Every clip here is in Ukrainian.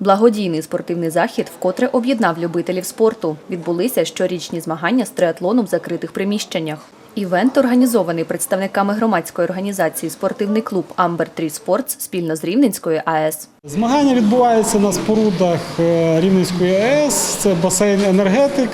Благодійний спортивний захід вкотре об'єднав любителів спорту. Відбулися щорічні змагання з триатлону в закритих приміщеннях. Івент організований представниками громадської організації спортивний клуб Амбер Трі Спортс спільно з Рівненською АЕС. Змагання відбуваються на спорудах е, Рівненської АЕС. Це басейн енергетик,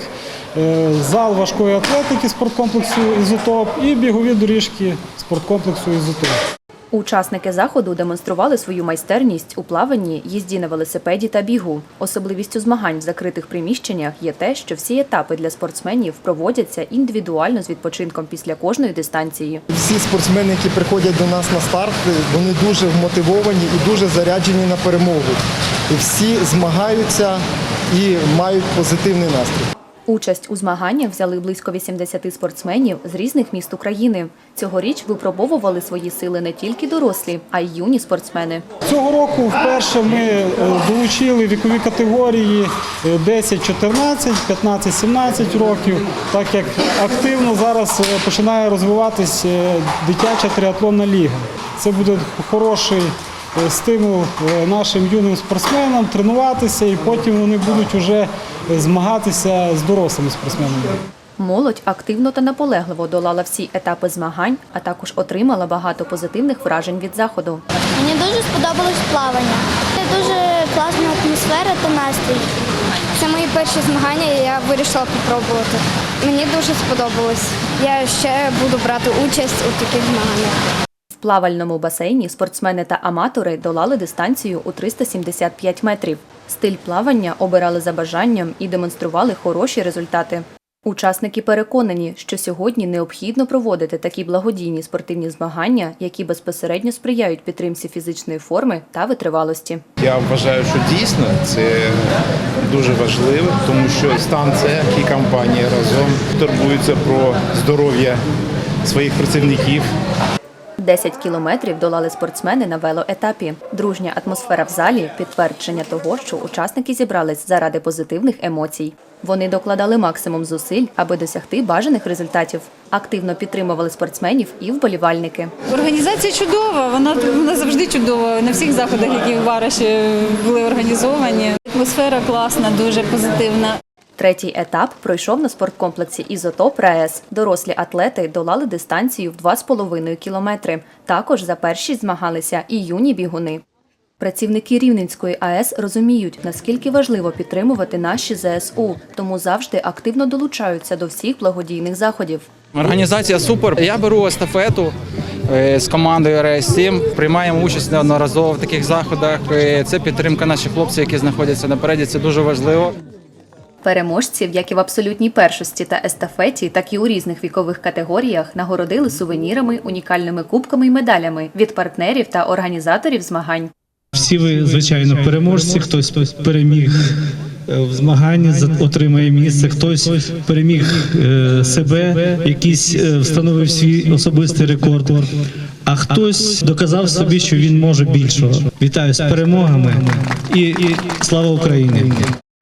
е, зал важкої атлетики спорткомплексу Ізотоп і бігові доріжки спорткомплексу Ізотоп. Учасники заходу демонстрували свою майстерність у плаванні, їзді на велосипеді та бігу. Особливістю змагань в закритих приміщеннях є те, що всі етапи для спортсменів проводяться індивідуально з відпочинком після кожної дистанції. Всі спортсмени, які приходять до нас на старт, вони дуже вмотивовані і дуже заряджені на перемогу. Всі змагаються і мають позитивний настрій. Участь у змаганнях взяли близько 80 спортсменів з різних міст України. Цьогоріч випробовували свої сили не тільки дорослі, а й юні спортсмени. Цього року вперше ми е, долучили вікові категорії е, 10-14, 15-17 років, так як активно зараз е, починає розвиватись е, дитяча триатлонна ліга. Це буде хороший стимул нашим юним спортсменам тренуватися, і потім вони будуть вже змагатися з дорослими спортсменами. Молодь активно та наполегливо долала всі етапи змагань, а також отримала багато позитивних вражень від заходу. Мені дуже сподобалось плавання. Це дуже класна атмосфера та настрій. Це мої перші змагання, і я вирішила спробувати. Мені дуже сподобалось. Я ще буду брати участь у таких змаганнях. Плавальному басейні спортсмени та аматори долали дистанцію у 375 метрів. Стиль плавання обирали за бажанням і демонстрували хороші результати. Учасники переконані, що сьогодні необхідно проводити такі благодійні спортивні змагання, які безпосередньо сприяють підтримці фізичної форми та витривалості. Я вважаю, що дійсно це дуже важливо, тому що станція і компанія разом турбуються про здоров'я своїх працівників. 10 кілометрів долали спортсмени на велоетапі. Дружня атмосфера в залі підтвердження того, що учасники зібрались заради позитивних емоцій. Вони докладали максимум зусиль, аби досягти бажаних результатів. Активно підтримували спортсменів і вболівальники. Організація чудова, вона, вона завжди чудова. На всіх заходах, які в Вараші були організовані. Атмосфера класна, дуже позитивна. Третій етап пройшов на спорткомплексі Ізотоп РаЕС. Дорослі атлети долали дистанцію в 2,5 кілометри. Також за першість змагалися і юні бігуни. Працівники Рівненської АЕС розуміють, наскільки важливо підтримувати наші ЗСУ, тому завжди активно долучаються до всіх благодійних заходів. Організація супер. Я беру естафету е, з командою РС-7. Приймаємо участь неодноразово в таких заходах. Е, Це підтримка наших хлопців, які знаходяться напереді. Це дуже важливо. Переможців, як і в абсолютній першості та естафеті, так і у різних вікових категоріях, нагородили сувенірами, унікальними кубками й медалями від партнерів та організаторів змагань. Всі ви, звичайно, переможці. Хтось переміг е, в змаганні, отримає місце, хтось переміг е, себе, якийсь е, встановив свій особистий рекорд. А хтось доказав собі, що він може більшого. Вітаю з перемогами і, і слава Україні!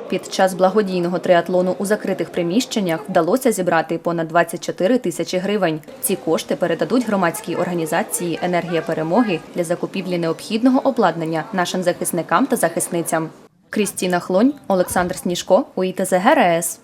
Під час благодійного триатлону у закритих приміщеннях вдалося зібрати понад 24 тисячі гривень. Ці кошти передадуть громадській організації Енергія перемоги для закупівлі необхідного обладнання нашим захисникам та захисницям. Крістіна Хлонь, Олександр Сніжко, УІТЗ ГРС.